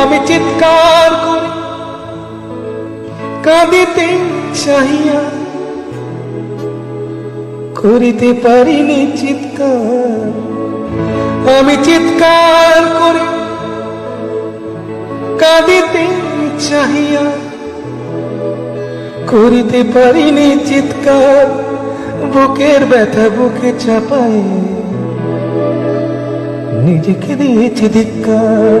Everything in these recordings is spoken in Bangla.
আমি চিৎকার করি কাঁদিতে চাহিয়া করিতে পারিনি চিৎকার। আমি চিৎকার করি কাঁদিতে চাহিয়া করিতে পারিনি চিৎকার। বুকের ব্যথা বুকে চাপায় নিজেকে দিয়েছি ধিক্কার।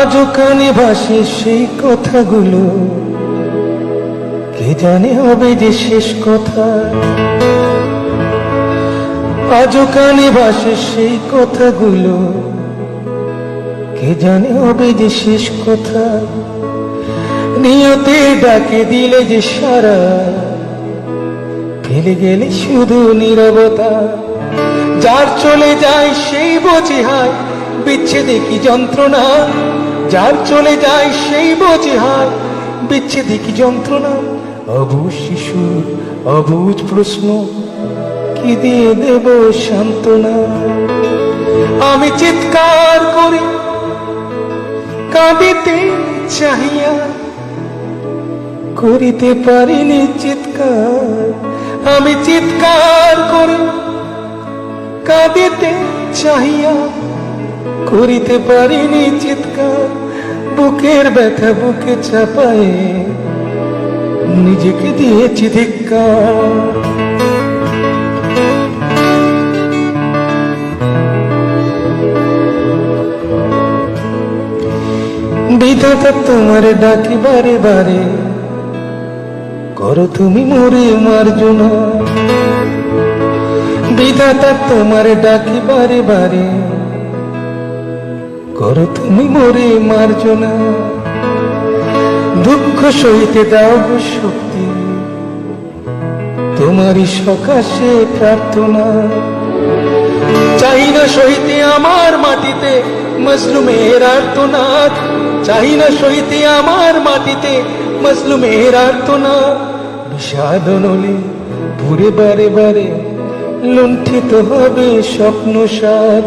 আজও কানে ভাসে সেই কথাগুলো। কে জানে হবে যে শেষ কথা? আজও কানে ভাসে সেই কথাগুলো। কে জানে হবে যে শেষ কথা? নিয়তে ডাকে দিলে যে সারা। ফেলে গেলে শুধু নীরবতা। যার চলে যায় সেই বোঝে হায়। বিচ্ছেদে কি যন্ত্রণা? যার চলে যায় সেই বোঝে হায় বিচ্ছেদে কি যন্ত্রণা? অবুজ শিশু, অবুজ প্রশ্ন, কি দিয়ে দেব সান্ত্বনা? আমি চিৎকার করি, কাঁদিতে চাহিয়া, করিতে পারিনি চিৎকার। আমি চিৎকার করি, কাঁদিতে চাহিয়া করিতে পারিনি চিৎকার, বুকের ব্যথা বুকে চাপায়ে নিজেকে দিয়েছি ধিক্কার। বিধাতা তোমার ডাকি বারে বারে, করো তুমি মোরে মার্জনা। বিধাতা তোমার ডাকি বারে বারে করো তুমি মোরে মার্জনা দুঃখ সইতে দাও শক্তি। তোমারই সকাশে প্রার্থনা। চাই না সইতে আমার মাটিতে মজলুমের আর্তনাদ। চাই না সইতে আমার মাটিতে মজলুমের আর্তনাদ। বিষাদ নলে পুরে বারে বারে লুণ্ঠিত হবে স্বপ্ন সাদ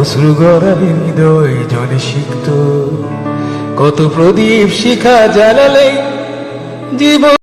অশ্রু গড়ালে হৃদয় জলে সিক্ত। কত প্রদীপ শিখা জ্বালালে জীবন